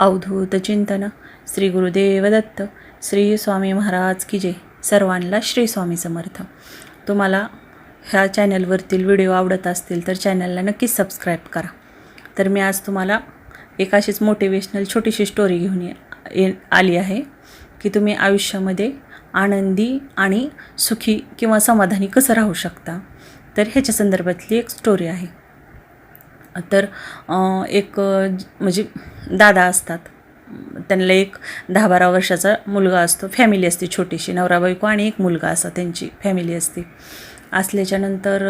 अवधूत चिंतन. श्री गुरुदेव दत्त श्री स्वामी महाराज की जय. सर्वांना श्री स्वामी समर्थ. तुम्हाला ह्या चॅनलवरतील व्हिडिओ आवडत असतील तर चॅनलला नक्कीच सबस्क्राईब करा. तर मी आज तुम्हाला एक अशीच मोटिवेशनल छोटीशी स्टोरी घेऊन ये ये आली आहे की तुम्ही आयुष्यामध्ये आनंदी आणि सुखी किंवा समाधानी कसं राहू शकता? तर ह्याच्या संदर्भातली एक स्टोरी आहे. तर एक म्हणजे दादा असतात. त्यांना एक दहा बारा वर्षाचा मुलगा असतो. फॅमिली असते छोटीशी नवरा बायको आणि एक मुलगा असा त्यांची फॅमिली असते. असल्याच्यानंतर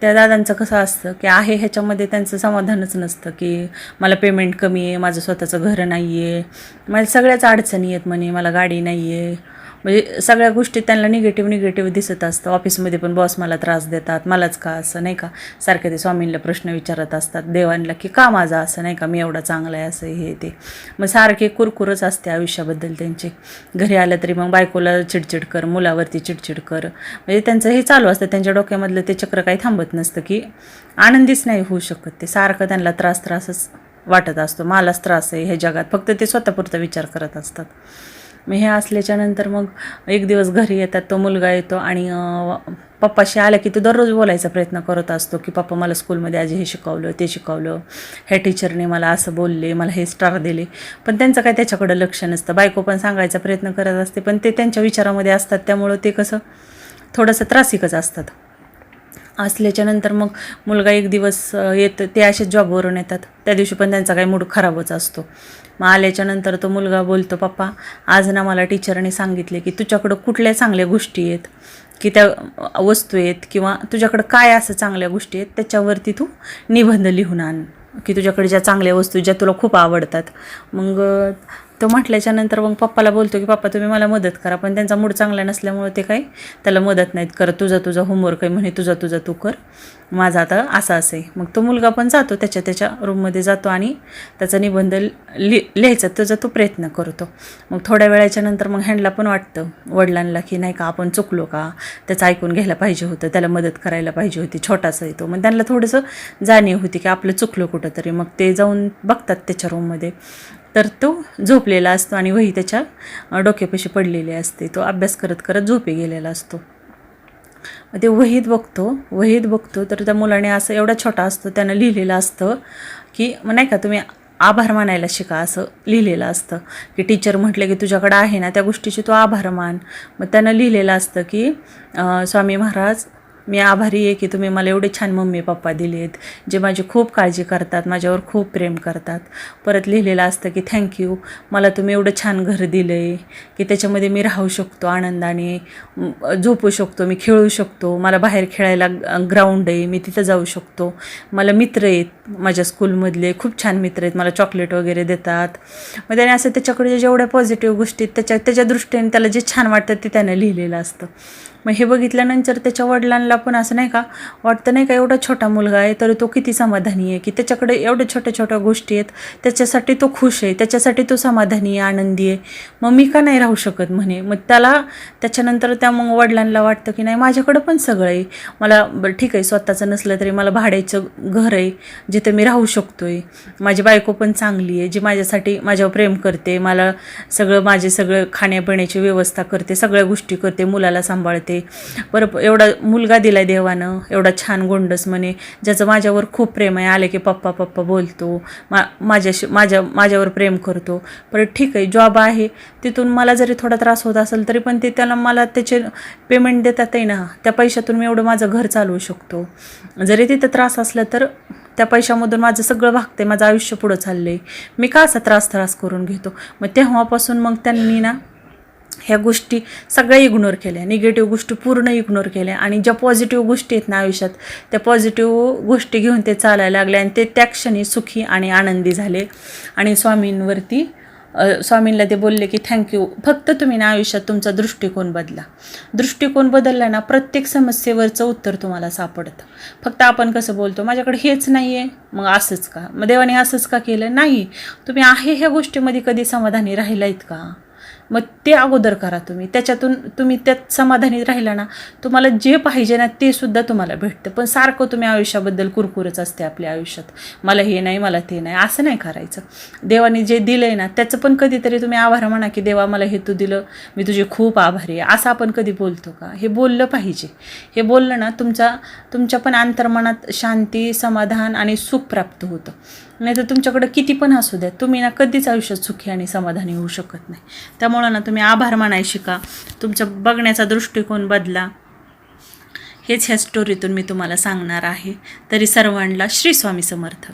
त्या दादांचं कसं असतं की आहे ह्याच्यामध्ये त्यांचं समाधानच नसतं की मला पेमेंट कमी आहे माझं स्वतःचं घर नाही आहे मला सगळ्याच अडचणी आहेत म्हणे मला गाडी नाही आहे म्हणजे सगळ्या गोष्टी त्यांना निगेटिव्ह निगेटिव्ह दिसत असतं. ऑफिसमध्ये पण बॉस मला त्रास देतात. मलाच का असं नाही का? सारखे ते स्वामींना प्रश्न विचारत असतात. देवांना की का माझा असं नाही का? मी एवढा चांगला आहे असं हे ते. मग सारखे कुरकुरच असते आयुष्याबद्दल त्यांचे. घरी आलं तरी मग बायकोला चिडचिड कर मुलावरती चिडचिड कर. म्हणजे त्यांचं हे चालू असतं. त्यांच्या डोक्यामधलं ते चक्र काही थांबत नसतं की आनंदीच नाही होऊ शकत ते. सारखं त्यांना त्रास त्रासच वाटत असतो. मलाच त्रास आहे. हे जगात फक्त ते स्वतःपुरता विचार करत असतात. मग हे असल्याच्यानंतर मग एक दिवस घरी येतात तो मुलगा येतो आणि पप्पाशी आला की तो दररोज बोलायचा प्रयत्न करत असतो की पप्पा मला स्कूलमध्ये आज हे शिकवलं ते शिकवलं ह्या टीचरने मला असं बोलले मला हे स्टार दिले. पण त्यांचं काय त्याच्याकडं लक्ष नसतं. बायको पण सांगायचा प्रयत्न करत असते पण ते त्यांच्या विचारामध्ये असतात त्यामुळं ते कसं थोडंसं त्रासिकच असतात. असल्याच्यानंतर मग मुलगा एक दिवस येत येतं ते असेच जॉबवरून येतात. त्या दिवशी पण त्यांचा काही मूड खराबच असतो. मग आल्याच्यानंतर तो मुलगा बोलतो पप्पा आज ना मला टीचरने सांगितले की तुझ्याकडं कुठल्या चांगल्या गोष्टी आहेत? की त्या वस्तू आहेत? किंवा तुझ्याकडं काय असं चांगल्या गोष्टी आहेत? त्याच्यावरती तू निबंध लिहून आण. की तुझ्याकडे ज्या चांगल्या वस्तू ज्या तुला खूप आवडतात. मग तो म्हटल्याच्या नंतर मग पप्पाला बोलतो की पप्पा तुम्ही मला मदत करा पण त्यांचा मूड चांगला नसल्यामुळे ते काही त्याला मदत नाहीत करत. तुझा तुझा होमवर्क आहे म्हणे तुझा तुझा तू कर. माझा आता असं असं आहे. मग तो मुलगा पण जातो त्याच्या त्याच्या रूममध्ये जातो आणि त्याचा निबंध लि लिहायचा. त्याचा तो प्रयत्न करतो. मग थोड्या वेळाच्या नंतर मग ह्यांडला पण वाटतं वडिलांना की नाही का आपण चुकलो का? त्याचं ऐकून घ्यायला पाहिजे होतं त्याला मदत करायला पाहिजे होती छोटासा येतो. मग त्यांना थोडंसं जाणीव होती की आपलं चुकलं कुठंतरी. मग ते जाऊन बघतात त्याच्या रूममध्ये तर तो झोपलेला असतो आणि वही त्याच्या डोक्यापाशी पडलेली असते. तो अभ्यास करत करत झोपे गेलेला असतो. ते वहीत बघतो वहीत बघतो. तर त्या मुलाने असं एवढा छोटा असतो त्यानं लिहिलेलं असतं की मग नाही का तुम्ही आभार मानायला शिका असं लिहिलेलं असतं. की टीचर म्हटलं की तुझ्याकडं आहे ना त्या गोष्टीची तू आभार मान. मग त्यानं लिहिलेलं असतं की स्वामी महाराज मी आभारी आहे की तुम्ही मला एवढे छान मम्मी पप्पा दिले आहेत जे माझी खूप काळजी करतात माझ्यावर खूप प्रेम करतात. परत लिहिलेलं असतं की थँक्यू मला तुम्ही एवढं छान घर दिलं आहे की त्याच्यामध्ये मी राहू शकतो आनंदाने झोपू शकतो मी खेळू शकतो मला बाहेर खेळायला ग्राउंड आहे मी तिथं जाऊ शकतो. मला मित्र आहेत माझ्या स्कूलमधले खूप छान मित्र आहेत मला चॉकलेट वगैरे देतात. मग त्याने असं त्याच्याकडे जेवढ्या पॉझिटिव्ह गोष्टी आहेत, त्याच्या त्याच्या दृष्टीने त्याला जे छान वाटतं ते त्यानं लिहिलेलं असतं. मग हे बघितल्यानंतर त्याच्या वडिलांना पण असं नाही का वाटतं नाही का एवढा छोटा मुलगा आहे तरी तो किती समाधानी आहे की त्याच्याकडे एवढ्या छोट्या छोट्या गोष्टी आहेत त्याच्यासाठी तो खुश आहे त्याच्यासाठी तो समाधानी आहे आनंदी आहे. मग मी का नाही राहू शकत म्हणे. मग त्याला त्याच्यानंतर त्या मग वडिलांना वाटतं की नाही माझ्याकडं पण सगळं आहे. मला ठीक आहे स्वतःचं नसलं तरी मला भाड्याचं घर आहे जिथे मी राहू शकतो आहे माझी बायको पण चांगली आहे जी माझ्यासाठी माझ्यावर प्रेम करते मला सगळं माझे सगळं खाण्यापिण्याची व्यवस्था करते सगळ्या गोष्टी करते मुलाला सांभाळते. बरं एवढा मुलगा दिलाय देवानं एवढा छान गोंडस म्हणे ज्याचं माझ्यावर खूप प्रेम आहे आले की पप्पा पप्पा बोलतो मा माझ्याशी माझ्या माझ्यावर प्रेम करतो. परत ठीक आहे जॉब आहे तिथून मला जरी थोडा त्रास होत असेल तरी पण ते त्याला मला त्याचे पेमेंट देतात आहे ना त्या पैशातून मी एवढं माझं घर चालवू शकतो. जरी तिथं त्रास असला तर त्या पैशामधून माझं सगळं भागते माझं आयुष्य पुढं चाललं आहे मी का असा त्रास त्रास करून घेतो? मग तेव्हापासून मग त्यांनी ना ह्या गोष्टी सगळ्या इग्नोर केल्या. निगेटिव्ह गोष्टी पूर्ण इग्नोर केल्या. आणि ज्या पॉझिटिव्ह गोष्टी आहेत ना आयुष्यात त्या पॉझिटिव्ह गोष्टी घेऊन ते चालायला लागले आणि ते त्या क्षणी सुखी आणि आनंदी झाले. आणि स्वामींवरती स्वामींना ते बोलले की थँक्यू फक्त तुम्ही ना आयुष्यात तुमचा दृष्टिकोन बदला. दृष्टिकोन बदलला ना प्रत्येक समस्येवरचं उत्तर तुम्हाला सापडतं. फक्त आपण कसं बोलतो माझ्याकडे हेच नाही आहे मग असंच का? मग देवाने असंच का केलं? नाही. तुम्ही आहे ह्या गोष्टीमध्ये कधी समाधानी राहिलायत का? मग ते अगोदर करा तुम्ही. त्याच्यातून तुम्ही त्यात समाधानी राहिला ना तुम्हाला जे पाहिजे ना ते सुद्धा तुम्हाला भेटतं. पण सारखं तुम्ही आयुष्याबद्दल कुरकुरच असते आपल्या आयुष्यात. मला हे नाही मला ते नाही असं नाही करायचं. देवाने जे दिलं आहे ना त्याचं पण कधीतरी तुम्ही आभार म्हणा की देवा मला हे तू दिलं. मी तुझे खूप आभारी आहे. असं आपण कधी बोलतो का? हे बोललं पाहिजे. हे बोललं ना तुमचा तुमच्या पण अंतर्मनात शांती समाधान आणि सुख प्राप्त होतं. नाही तर तुमच्याकडं किती पण असू द्या तुम्ही ना कधीच आयुष्यात सुखी आणि समाधानी होऊ शकत नाही. त्यामुळं ना तुम्ही आभार मानाय शिका. तुमचा बघण्याचा दृष्टिकोन बदला. हेच ह्या स्टोरीतून मी तुम्हाला सांगणार आहे. तरी सर्वांना श्री स्वामी समर्थ.